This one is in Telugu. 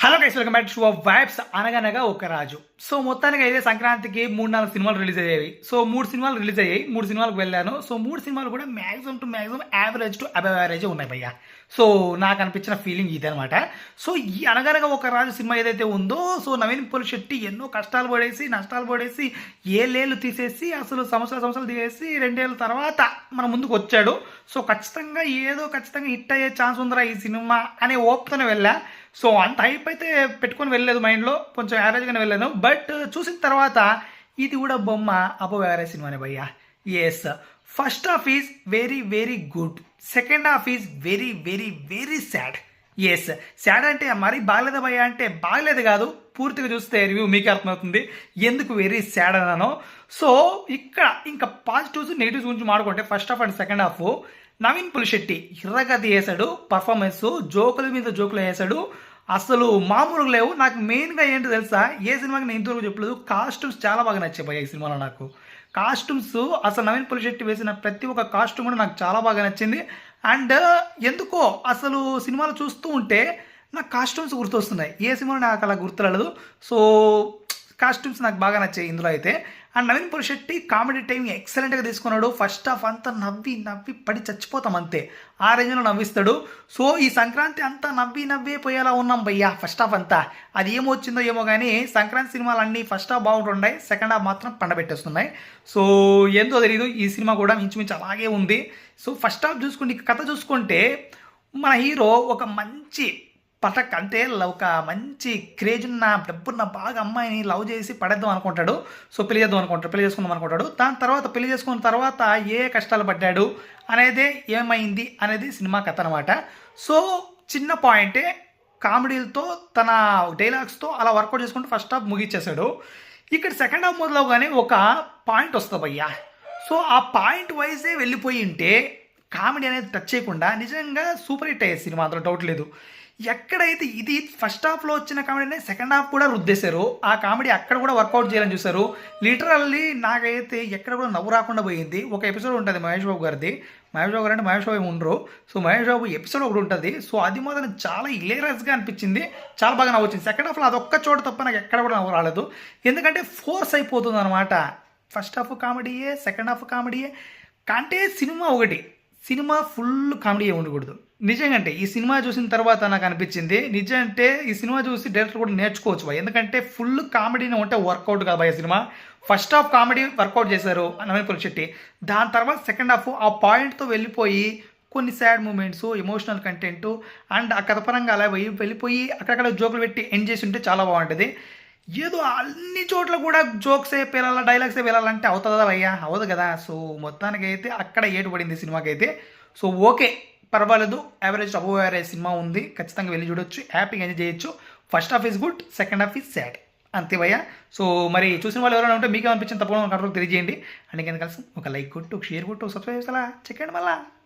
Hello guys welcome back to Vibes Anaganaga Oka Raju. So మొత్తానికి అయితే సంక్రాంతికి మూడు నాలుగు సినిమాలు రిలీజ్ అయ్యాయి. సో మూడు సినిమాలు రిలీజ్ అయ్యాయి. మూడు సినిమాలకు వెళ్ళాను. సో మూడు సినిమాలు కూడా maximum to maximum average to above average ఉన్నాయి భయ్య. సో నాకు అనిపించిన ఫీలింగ్ ఇది అనమాట సో ఈ అనగనగా ఒక రాజు సినిమా ఏదైతే ఉందో సో నవీన్ పోల్ శెట్టి ఎన్నో కష్టాలు పడేసి నష్టాలు పడేసి ఏళ్ళేళ్ళు తీసేసి అసలు సంవత్సరాల సంవత్సరాలు తీసేసి రెండేళ్ళ తర్వాత మన ముందుకు వచ్చాడు. సో ఖచ్చితంగా ఏదో ఖచ్చితంగా హిట్ అయ్యే ఛాన్స్ ఉందిరా ఈ సినిమా అనే ఓప్తోనే వెళ్ళా. సో అంత హైప్ అయితే పెట్టుకొని వెళ్ళలేదు మైండ్లో కొంచెం యావరేజ్గానే వెళ్ళాను. బట్ చూసిన తర్వాత ఇది కూడా బొమ్మ అబో యావరేజ్ సినిమానే భయ్యా. Yes first half is very very good second half is very very very sad yes sad అంటే మరీ బాగలేదు భయ్యా అంటే బాగలేదు కాదు. పూర్తిగా చూస్తే రివ్యూ మీకే అర్థమవుతుంది. ఎందుకు వెరీ సాడ్ అన్నాను. సో ఇక్కడ ఇంకా పాజిటివ్స్ నెగిటివ్స్ గురించి మాడుకుంటే first half and second half Naveen Polishetty ఎర్రగది వేశాడు పర్ఫార్మెన్స్ జోకుల మీద జోకులు వేశాడు అసలు మామూలుగా లేవు. నాకు మెయిన్గా ఏంటో తెలుసా? ఏ సినిమాకి నేను ఇంతవరకు చెప్పలేదు. కాస్ట్యూమ్స్ చాలా బాగా నచ్చాయి ఈ సినిమాలో నాకు. కాస్ట్యూమ్స్ అసలు నవీన్ పులిశెట్టి వేసిన ప్రతి ఒక్క కాస్ట్యూమ్ కూడా నాకు చాలా బాగా నచ్చింది. అండ్ ఎందుకో అసలు సినిమాలు చూస్తూ ఉంటే నాకు కాస్ట్యూమ్స్ గుర్తొస్తున్నాయి. ఏ సినిమా నాకు అలా గుర్తురాలేదు. సో కాస్ట్యూమ్స్ నాకు బాగా నచ్చాయి ఇందులో అయితే. And Naveen Polishetty comedy time ఎక్సలెంట్గా తీసుకున్నాడు. ఫస్ట్ హాఫ్ అంతా నవ్వి నవ్వి పడి చచ్చిపోతాం అంతే. ఆ రేంజ్లో నవ్విస్తాడు. సో ఈ సంక్రాంతి అంతా నవ్వి నవ్వే పోయేలా ఉన్నాం భయ్యా ఫస్ట్ హాఫ్ అంతా. అది ఏమొచ్చిందో ఏమో కానీ సంక్రాంతి సినిమాలన్నీ ఫస్ట్ హాఫ్ బాగుంటున్నాయి సెకండ్ హాఫ్ మాత్రం పండబెట్టేస్తున్నాయి. సో ఏందో తెలియదు ఈ సినిమా కూడా ఇంచుమించు అలాగే ఉంది. సో ఫస్ట్ హాఫ్ చూసుకుంటే కథ చూసుకుంటే మన హీరో ఒక మంచి పటక్ అంటే ఒక మంచి క్రేజ్ ఉన్న డబ్బున్న బాగా అమ్మాయిని లవ్ చేసి పడేద్దాం అనుకుంటాడు. సో పెళ్ళి చేద్దాం అనుకుంటాడు పెళ్ళి చేసుకుందాం అనుకుంటాడు. దాని తర్వాత పెళ్ళి చేసుకున్న తర్వాత ఏ కష్టాలు పడ్డాడు అనేది ఏమైంది అనేది సినిమా కథ అనమాట సో చిన్న పాయింటే కామెడీలతో తన డైలాగ్స్తో అలా వర్కౌట్ చేసుకుంటూ ఫస్ట్ హాఫ్ ముగిచ్చేసాడు. ఇక్కడ సెకండ్ హాఫ్ మొదలవగానే ఒక పాయింట్ వస్తుంది భయ్యా. సో ఆ పాయింట్ వైజే వెళ్ళిపోయి ఉంటే కామెడీ అనేది టచ్ చేయకుండా నిజంగా సూపర్ హిట్ అయ్యే సినిమా అందులో డౌట్ లేదు. ఎక్కడైతే ఇది ఫస్ట్ హాఫ్లో వచ్చిన కామెడీని సెకండ్ హాఫ్ కూడా రుద్దేశారు ఆ కామెడీ అక్కడ కూడా వర్కౌట్ చేయాలని చూశారు. లిటరల్లీ నాకైతే ఎక్కడ కూడా నవ్వు రాకుండా పోయింది. ఒక ఎపిసోడ్ ఉంటుంది మహేష్ బాబు గారిది. మహేష్ బాబు గారు అంటే మహేష్ బాబు ఉండరు. సో మహేష్ బాబు ఎపిసోడ్ ఒకటి ఉంటుంది. సో అది మాత్రం చాలా ఇలేరస్గా అనిపించింది. చాలా బాగా నవ్వు వచ్చింది. సెకండ్ హాఫ్లో అదొక్క చోట తప్ప నాకు ఎక్కడ కూడా నవ్వు రాలేదు. ఎందుకంటే ఫోర్స్ అయిపోతుంది అనమాట ఫస్ట్ హాఫ్ కామెడీయే సెకండ్ హాఫ్ కామెడీయే కంటే సినిమా ఒకటి. సినిమా ఫుల్ కామెడీ ఉండకూడదు. నిజంగా అంటే ఈ సినిమా చూసిన తర్వాత నాకు అనిపించింది నిజం అంటే ఈ సినిమా చూసి డైరెక్టర్ కూడా నేర్చుకోవచ్చు ఎందుకంటే ఫుల్ కామెడీని ఉంటే వర్కౌట్ కాదు బాయ్ cinema. First half comedy work out చేశారు నవీన్ శెట్టి. దాని తర్వాత సెకండ్ హాఫ్ ఆ పాయింట్తో వెళ్ళిపోయి కొన్ని sad moments emotional content and ఆ కథపరంగా అలా వెళ్ళిపోయి అక్కడక్కడ జోకులు పెట్టి ఎండ్ చేసి ఉంటే చాలా బాగుంటుంది. ఏదో అన్ని చోట్ల కూడా జోక్సే పేలాలా డైలాగ్సే పేలాలంటే అవుతుందా అయ్యా అవ్వదు కదా. సో మొత్తానికి అయితే అక్కడ ఏటు పడింది సినిమాకి అయితే సో ఓకే పర్వాలేదు. యావరేజ్ అబో యావరేజ్ సినిమా ఉంది. ఖచ్చితంగా వెళ్ళి చూడొచ్చు. హ్యాపీగా ఎంజాయ్ చేయొచ్చు. First half is good second half is sad అంతేవయ్యా so మరి చూసిన వాళ్ళు ఎవరైనా ఉంటే మీకు అనిపించిన తప్పకుండా కంట్రోల్ తెలియజేయండి. అండ్ ఇంకా కలిసి ఒక లైక్ కొట్టు ఒక షేర్ కొట్టు సబ్స్క్రైబ్ చేస్తా చెక్కండి మళ్ళీ.